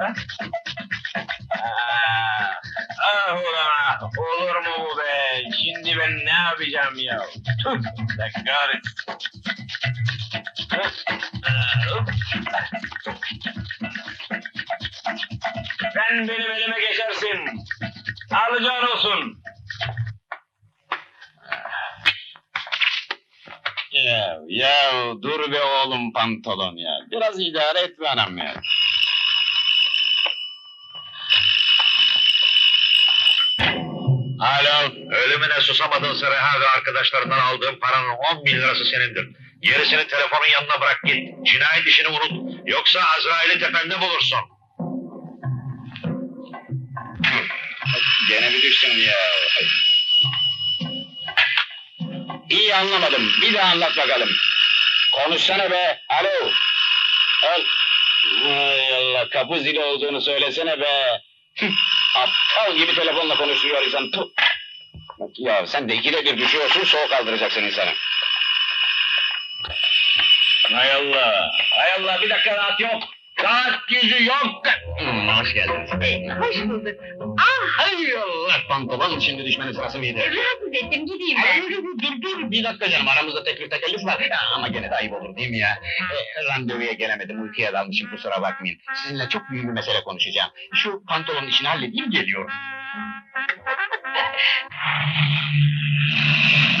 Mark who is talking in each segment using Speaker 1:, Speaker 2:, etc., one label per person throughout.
Speaker 1: Ah, ah olur mu bu be? Şimdi ben ne yapacağım ya? Tüh, be kahretsin. Sen benim elime geçersin. Alacağın olsun.
Speaker 2: Ya, ya dur be oğlum pantolon ya. Biraz idare et be anam ya.
Speaker 3: Alo, ölümüne susamadın Sıreha ve arkadaşlarından aldığım paranın 10 bin lirası senindir. Gerisini telefonun yanına bırak git. Cinayet işini unut. Yoksa Azrail'i tepende bulursun.
Speaker 2: Gene bir düştün ya. İyi anlamadım. Bir daha anlat bakalım. Konuşsana be. Alo. Al. Hay Allah kapı zili olduğunu söylesene be. Aptal gibi telefonla konuşuyor insan. Tuh. Ya sen de ikide bir düşüyorsun soğuk aldıracaksın insana.
Speaker 1: Hay Allah. Hay Allah bir dakika rahat yok. Rahat yüzü yok.
Speaker 2: Hmm, hoş geldiniz.
Speaker 4: Hoş bulduk. Ah,
Speaker 2: Hay Allah pantolon şimdi düşmenin sırası mıydı?
Speaker 4: rahatsız ettim gideyim
Speaker 2: Ay,
Speaker 4: ben.
Speaker 2: dur, dur, dur, bir dakika canım aramızda teklif tekellüf var. Ya, ama gene de ayıp olur değil mi ya? E, randevuya gelemedim uykuya dalmışım kusura bakmayın. Sizinle çok büyük bir mesele konuşacağım. Şu pantolonun işini halledeyim geliyorum.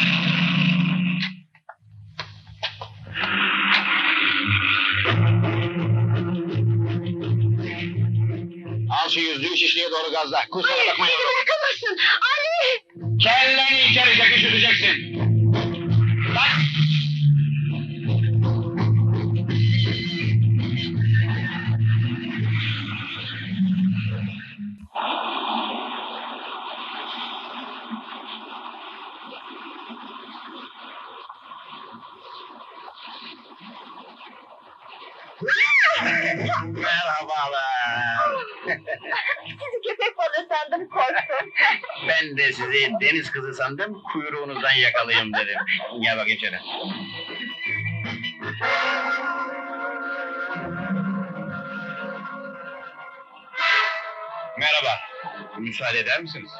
Speaker 2: Al şu yüzüğü şişliğe doğru gazla. Kusura
Speaker 4: Hayır,
Speaker 2: bakma yavrum.
Speaker 4: bırakamazsın. Ali!
Speaker 2: Kelleni içeri çekiştireceksin. Bak. Merhabalar.
Speaker 4: Sizi köpek balığı sandım korktum.
Speaker 2: Ben de sizi deniz kızı sandım, kuyruğunuzdan yakalayayım dedim. Gel bakayım şöyle. Merhaba. Müsaade eder misiniz?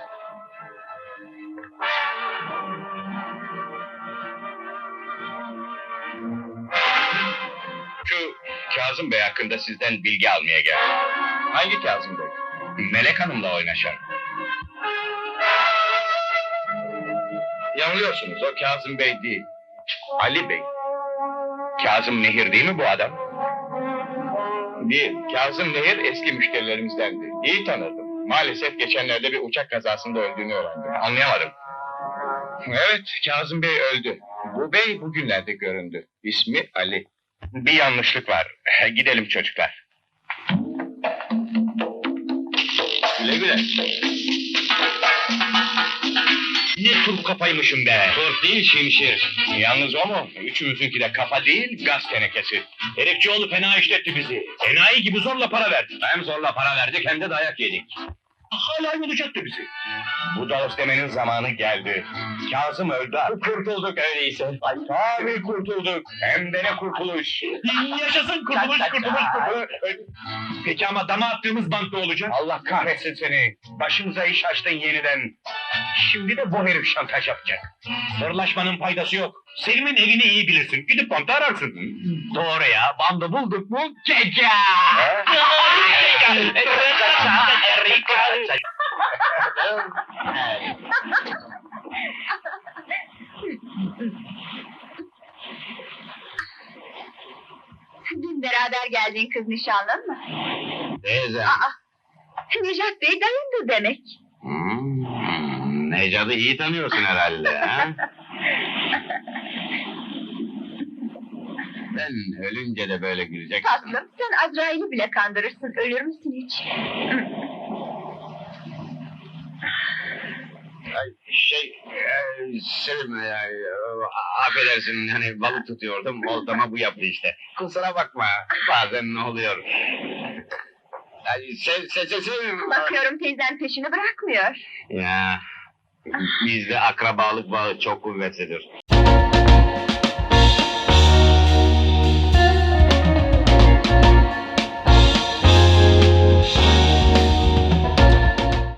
Speaker 2: Şu Kazım Bey hakkında sizden bilgi almaya geldim. Hangi Kazım Bey? Melek Hanım'la oynaşan. Yanılıyorsunuz, o Kazım Bey değil. Ali Bey. Kazım Nehir değil mi bu adam? Değil, Kazım Nehir eski müşterilerimizdendi. İyi tanırdım. Maalesef geçenlerde bir uçak kazasında öldüğünü öğrendim. Anlayamadım. Evet, Kazım Bey öldü. Bu bey bugünlerde göründü. İsmi Ali. Bir yanlışlık var. Gidelim çocuklar. Güle güle. Ne turp kafaymışım be. Turp değil şimşir. Yalnız o mu? Üçümüzünki de kafa değil, gaz tenekesi. Herifçioğlu fena işletti bizi. Enayi gibi zorla para verdik. Hem zorla para verdik hem de dayak yedik. Hala yolacaktı bizi. Bu dalos demenin zamanı geldi. Kazım öldü artık. Kurtulduk öyleyse. Ay, tabii kurtulduk. Hem de ne kurtuluş. Yaşasın kurtuluş, kurtuluş, kurtuluş. Peki ama dama attığımız bank ne olacak? Allah kahretsin seni. Başımıza iş açtın yeniden. Şimdi de bu herif şantaj yapacak. Sırlaşmanın faydası yok. Selim'in evini iyi bilirsin. Gidip bandı ararsın. Doğru ya. Bandı bulduk mu? Keka!
Speaker 4: Dün beraber geldiğin kız nişanlın mı?
Speaker 2: Teyze.
Speaker 4: Aa, Necat Bey dayındı demek.
Speaker 2: Hmm, Necat'ı iyi tanıyorsun herhalde. Ha? Sen ölünce de böyle güleceksin.
Speaker 4: Tatlım sen Azrail'i bile kandırırsın. Ölür müsün hiç?
Speaker 2: Ay, Şey, e, Sevim e, affedersin hani balık tutuyordum, oltama bu yaptı işte. Kusura bakma, bazen ne oluyor. Ay, Sev, sev, sev, sev.
Speaker 4: Bakıyorum teyzen peşini bırakmıyor.
Speaker 2: Ya bizde akrabalık bağı çok kuvvetlidir.